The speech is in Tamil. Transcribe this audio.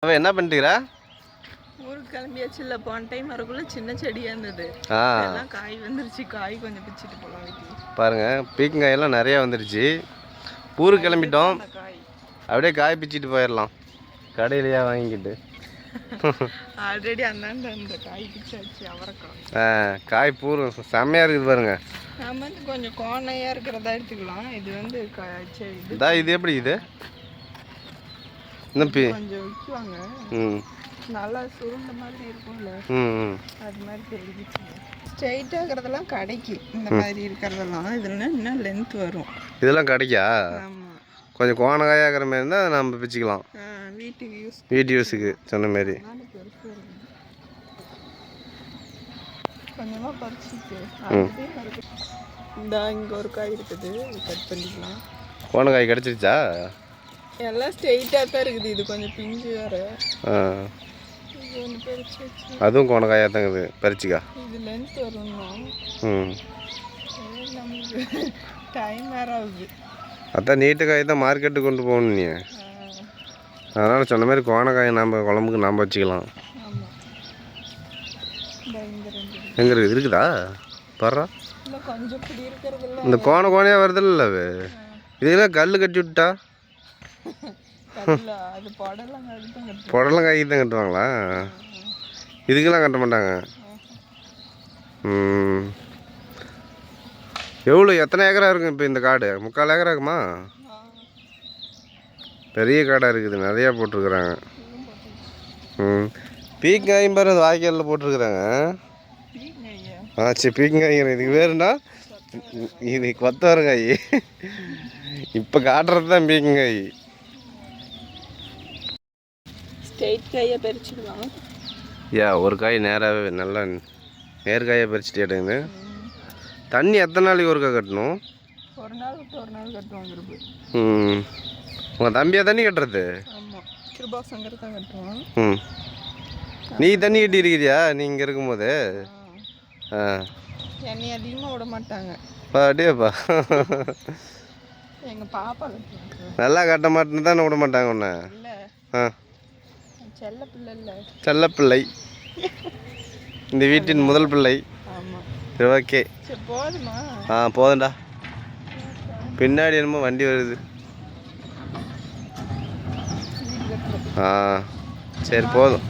அவ என்ன பண்ணிட்டுக்கிறா ஊருக்கு கிளம்பியாச்சு. இல்லை போன டைம் வரக்குள்ள சின்ன செடியாக இருந்தது. ஆ. எல்லாம் காய் வந்துருச்சு. காய் கொஞ்சம் பிச்சுட்டு போகலாம் வீட்டுக்கு. பாருங்க பீக்கங்காயெல்லாம் நிறையா வந்துருச்சு. ஊருக்கு கிளம்பிட்டோம். அந்த காய். அப்படியே காய் பிச்சிட்டு போயிடலாம் கடையிலையா வாங்கிக்கிட்டு. ஆல்ரெடி அந்தாண்ட அந்த காய் பிச்சாச்சு அவரைக்காய். ஆ காய் பூரம் செம்மையாக இருக்குது பாருங்க. நம்ம வந்து கொஞ்சம் கோணையாக இருக்கிறதா எடுத்துக்கலாம். இது வந்து க- இது இதா இது எப்படி இது? இந்த பி கொஞ்சம் விற்குவாங்க ம். நல்லா சுருண்ட மாதிரி இருக்கும்ல. ம் அது மாதிரி தெரிஞ்சிச்சு. ஸ்ட்ரைட்டாக இருக்கிறதெல்லாம் கிடைக்கு. இந்த மாதிரி இருக்கிறதெல்லாம். இதில் இன்னும் லென்த் வரும். இதெல்லாம் கிடைக்கா? கொஞ்சம் கோணகாயாகிற மாதிரி இருந்தால் அதை நம்ம பிச்சுக்கலாம். வீட்டுக்கு யூஸ் வீட்டு யூஸுக்கு சொன்ன மாதிரி. கொஞ்சமாக பறிச்சுட்டு இந்த இங்கே ஒரு காய் இருக்குது. கட் பண்ணிக்கலாம். கோணக்காய் கிடச்சிருச்சா? எல்லாம் ஸ்ட்ரெயிட்டாக தான் இருக்குது. இது கொஞ்சம் பிஞ்சு வேற. இது அதுவும் கோணக்காயாக தான் இருக்குது. பறிச்சிக்கா. இது லென்த் வரணும் ம். டைம் வேற ஆகுது. அதான் நீட்டு காய் தான் மார்க்கெட்டுக்கு கொண்டு போகணும் நீ. அதனால் சொன்ன மாதிரி கோணக்காயை நம்ம குழம்புக்கு நாம் வச்சுக்கலாம். எங்கே இருக்குது? இருக்குதா பர்றா இந்த கோண கோணையாக வருதில்ல அது? இதெல்லாம் கல் கட்டி விட்டா கல்ல அது படலாம் கழுத்தம் கட்டு புடலம் காய்க்கு தான் கட்டுவாங்களா? இதுக்கெல்லாம் கட்ட மாட்டாங்க. எவ்வளோ எத்தனை ஏக்கரா இருக்கும் இப்போ இந்த காடு? முக்கால் ஏக்கரா இருக்குமா? பெரிய காடாக இருக்குது நிறையா போட்டிருக்குறாங்க. ம். பீக்காயும் பாரு அது வாய்க்காலில் போட்டிருக்குறாங்க. ஆ சரி பீக்கங்காய்ங்கிற இதுக்கு வேறுண்டா இது கொத்தவரங்காய். இப்போ காட்டுறது தான் பீக்கங்காய் ஸ்ட்ரெயிட் கையை பறிச்சுக்கலாம் யா ஒரு காய் நேராகவே நல்லா நேர்காயாக பறிச்சுட்டு எடுங்க. தண்ணி எத்தனை நாளைக்கு ஒருக்கா கட்டணும்? ஒரு நாள் விட்டு ஒரு நாள் கட்டுவாங்க ம். உங்கள் தம்பியா தண்ணி கட்டுறது? ஆமாம் கிருபா சங்கர் தான் கட்டுவான் ம். நீ தண்ணி கட்டி இருக்கிறியா? நீ இங்கே இருக்கும்போது? ஆ. என்னை அதிகமாக விட மாட்டாங்க. பாடியப்பா எங்கள் பாப்பா நல்லா கட்ட மாட்டேன்னு தானே விட மாட்டாங்க உன்னை? இல்லை. ஆ. செல்லப்பிள்ளை. இந்த வீட்டின் முதல் பிள்ளை. சரி ஓகே ஆ போதும்டா. பின்னாடி என்னமோ வண்டி வருது. ஆ சரி போதும்.